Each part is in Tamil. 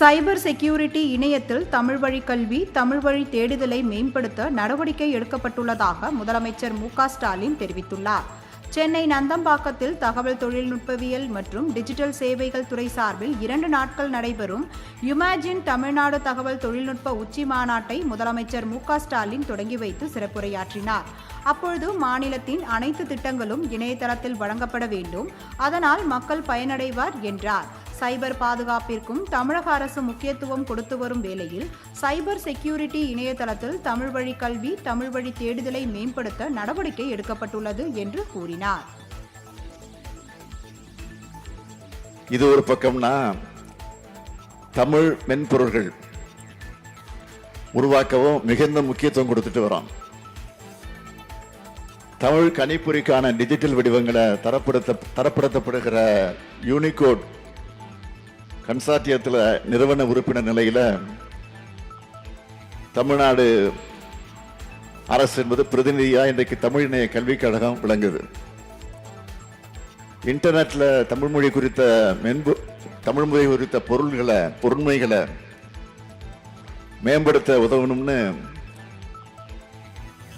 சைபர் செக்யூரிட்டி இணையத்தில் தமிழ் வழி கல்வி தமிழ் வழி தேடுதலை மேம்படுத்த நடவடிக்கை எடுக்கப்பட்டுள்ளதாக முதலமைச்சர் மு ஸ்டாலின் தெரிவித்துள்ளார். சென்னை நந்தம்பாக்கத்தில் தகவல் தொழில்நுட்பவியல் மற்றும் டிஜிட்டல் சேவைகள் துறை சார்பில் இரண்டு நாட்கள் நடைபெறும் யுமேஜின் தமிழ்நாடு தகவல் தொழில்நுட்ப உச்சி மாநாட்டை முதலமைச்சர் மு ஸ்டாலின் தொடங்கி வைத்து சிறப்புரையாற்றினார். அப்பொழுது மாநிலத்தின் அனைத்து திட்டங்களும் இணையதளத்தில் வழங்கப்பட வேண்டும். அதனால் மக்கள் பயனடைவார் என்றார். சைபர் பாதுகாப்பிற்கும் தமிழக அரசு முக்கியத்துவம் கொடுத்து வரும் வேளையில் சைபர் செக்யூரிட்டி இணையதளத்தில் தமிழ் வழி கல்வி தமிழ் வழி தேடுதலை மேம்படுத்த நடவடிக்கை எடுக்கப்பட்டுள்ளது என்று கூறினார். இது ஒரு பக்கம்னா தமிழ் மென்பொருள்கள் உருவாக்கவும் மிகுந்த முக்கியத்துவம் கொடுத்துட்டு வரோம். தமிழ் கணிப்பொறிக்கான டிஜிட்டல் வடிவங்களை தரப்படுத்த தரப்படுத்தப்படுகிற யூனிகோட் கன்சார்டியத்தில் நிறுவன உறுப்பினர் நிலையில் தமிழ்நாடு அரசு என்பது பிரதிநிதியாக இன்றைக்கு தமிழ் இணைய கல்விக் கழகம் விளங்குது. இன்டர்நெட்டில் தமிழ் மொழி குறித்த மென்பு தமிழ் மொழி குறித்த பொருள்களை பொருண்மைகளை மேம்படுத்த உதவணும்னு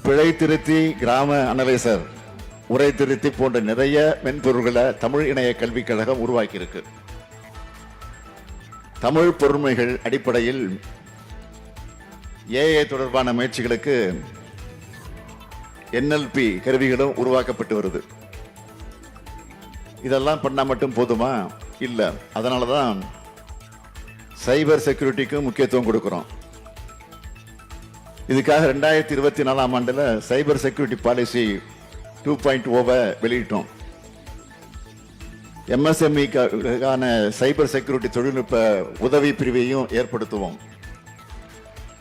பிழை திருத்தி கிராம அனலைசர் உரை திருத்தி போன்ற நிறைய மென்பொருள்களை தமிழ் இணைய கல்விக் கழகம் உருவாக்கியிருக்கு. தமிழ் பொருண்மைகள் அடிப்படையில் ஏஐ தொடர்பான முயற்சிகளுக்கு என்எல்பி கருவிகளும் உருவாக்கப்பட்டு வருது. இதெல்லாம் பண்ணால் மட்டும் போதுமா? இல்லை. அதனால தான் சைபர் செக்யூரிட்டிக்கும் முக்கியத்துவம் கொடுக்குறோம். இதுக்காக ரெண்டாயிரத்தி இருபத்தி நாலாம் ஆண்டில் cyber security policy two point ஓவை வெளியிட்டோம். எம்எஸ்எம்இக்கான சைபர் செக்யூரிட்டி தொழில்நுட்ப உதவி பிரிவையும் ஏற்படுத்துவோம்.